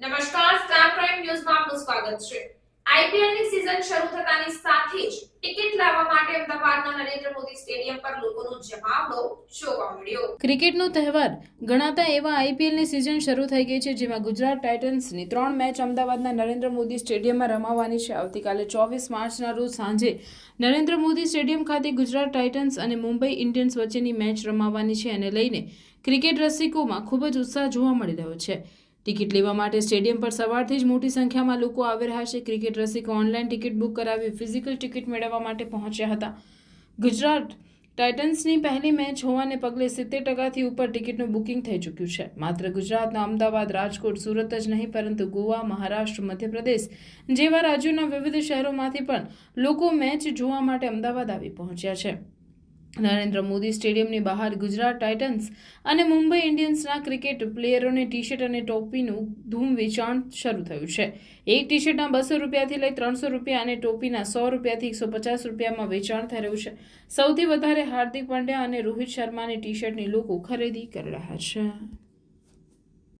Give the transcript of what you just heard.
નમસ્કાર star prime ન્યૂઝમાં આપનું સ્વાગત છે. આઈપીએલની સીઝન શરૂ થતાની સાથે જ ટિકિટ લાવવા માટે અમદાવાદના નરેન્દ્ર મોદી સ્ટેડિયમ પર લોકોનો જમાવડો જોવા મળ્યો. ક્રિકેટનો તહેવાર ગણાતા એવા આઈપીએલની સિઝન શરૂ થઈ ગઈ છે, જેમાં ગુજરાત ટાઇટન્સની ત્રણ મેચ અમદાવાદના નરેન્દ્ર મોદી સ્ટેડિયમમાં રમાવાની છે. આવતીકાલે ચોવીસ માર્ચના રોજ સાંજે નરેન્દ્ર મોદી સ્ટેડિયમ ખાતે ગુજરાત ટાઇટન્સ અને મુંબઈ ઇન્ડિયન્સ વચ્ચેની મેચ રમાવાની છે. અને લઈને ક્રિકેટ રસિકોમાં ખૂબ જ ઉત્સાહ જોવા મળી રહ્યો છે. ટિકિટ લેવા માટે સ્ટેડિયમ પર સવારથી જ મોટી સંખ્યામાં લોકો આવી રહ્યા છે. ક્રિકેટ રસિકો ઓનલાઈન ટિકિટ બુક કરાવી ફિઝિકલ ટિકિટ મેળવવા માટે પહોંચ્યા હતા. ગુજરાત ટાઇટન્સની પહેલી મેચ હોવાને પગલે સિત્તેર ટકાથી ઉપર ટિકિટનું બુકિંગ થઈ ચૂક્યું છે. માત્ર ગુજરાતના અમદાવાદ, રાજકોટ, સુરત જ નહીં, પરંતુ ગોવા, મહારાષ્ટ્ર, મધ્યપ્રદેશ જેવા રાજ્યોના વિવિધ શહેરોમાંથી પણ લોકો મેચ જોવા માટે અમદાવાદ આવી પહોંચ્યા છે. નરેન્દ્ર મોદી સ્ટેડિયમની બહાર ગુજરાત ટાઇટન્સ અને મુંબઈ ઇન્ડિયન્સના ક્રિકેટ પ્લેયરોને ટી શર્ટ અને ટોપીનું ધૂમ વેચાણ શરૂ થયું છે. એક ટી શર્ટના બસો રૂપિયાથી લઈ ત્રણસો રૂપિયા અને ટોપીના સો રૂપિયાથી એકસો પચાસ રૂપિયામાં વેચાણ થઈ રહ્યું છે. સૌથી વધારે હાર્દિક પંડ્યા અને રોહિત શર્માની ટી શર્ટની લોકો ખરીદી કરી રહ્યા છે.